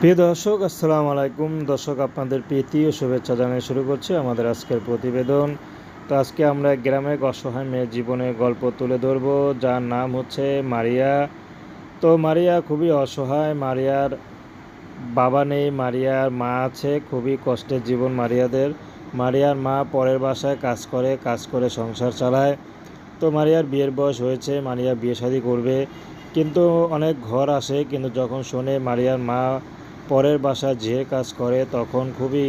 প্রিয় দর্শক, আসসালামু আলাইকুম। দর্শক, আপনাদের প্রীতি ও শুভেচ্ছা জানিয়ে শুরু করছি আমাদের আজকের প্রতিবেদন। তো আজকে আমরা গ্রামে অসহায় মেয়ের জীবনের গল্প তুলে ধরবো, যার নাম হচ্ছে মারিয়া। তো মারিয়া খুবই অসহায়, মারিয়ার বাবা নেই, মারিয়ার মা আছে, খুবই কষ্টের জীবন মারিয়াদের। মারিয়ার মা পরের বাসায় কাজ করে কাজ করে সংসার চালায়। তো মারিয়ার বিয়ের বয়স হয়েছে, মারিয়া বিয়ে শাদী করবে। কিন্তু অনেক ঘর আসে, কিন্তু যখন শোনে মারিয়ার মা পরের বাসা যে কাজ করে তখন খুবই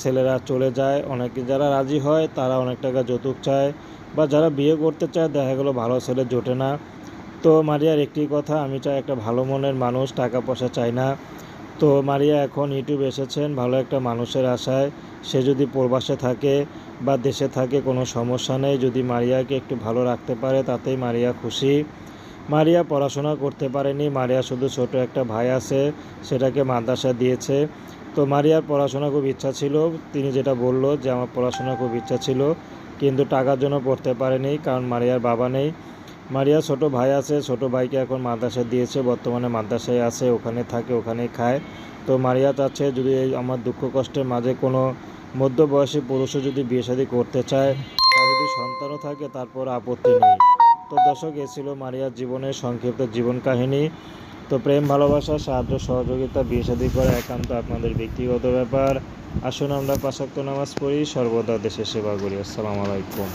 ছেলেরা চলে যায়। অনেকে যারা রাজি হয় তারা অনেক টাকা যৌতুক চায় বা যারা বিয়ে করতে চায় দেখা গেলো ভালো ছেলে জোটে না। তো মারিয়ার একটি কথা, আমি চাই একটা ভালো মনের মানুষ টাকা পয়সা চাই না। তো মারিয়া এখন ইউটিউব এসেছেন, ভালো একটা মানুষের আশায়। সে যদি প্রবাসে থাকে বা দেশে থাকে কোনো সমস্যা নেই, যদি মারিয়াকে একটু ভালো রাখতে পারে তাতেই মারিয়া খুশি। মারিয়া পড়াশোনা করতে পারেনি। মারিয়া শুধু ছোট একটা ভাই আছে, সেটাকে মাদ্রাসা দিয়েছে। তো মারিয়ার পড়াশোনা খুব ইচ্ছা ছিল। তিনি যেটা বলল যে, আমার পড়াশোনা খুব ইচ্ছা ছিল, কিন্তু টাকার জন্য পড়তে পারেনি, কারণ মারিয়ার বাবা নেই। মারিয়া ছোট ভাই আছে, ছোট ভাইকে এখন মাদ্রাসা দিয়েছে। বর্তমানে মাদ্রাসায় আছে, ওখানে থাকে, ওখানেই খায়। তো মারিয়া চাচ্ছে, যদি আমার দুঃখ কষ্টের মাঝে কোনো মধ্যবয়সী পুরুষও যদি বিয়ে শাদী করতে চায়, তার যদি সন্তানও থাকে, তারপর আপত্তি নেই। তো দর্শক এ ছিল মারিয়ার জীবনের সংক্ষিপ্ত জীবন কাহিনী তো প্রেম, ভালোবাসা, সাহায্য, সহযোগিতা, বিয়ে শাদী করা একান্ত আপনাদের ব্যক্তিগত ব্যাপার। আসুন আমরা পাশাক্ত নামাজ পড়ি, সর্বদা দেশের সেবা করি। আসসালামু আলাইকুম।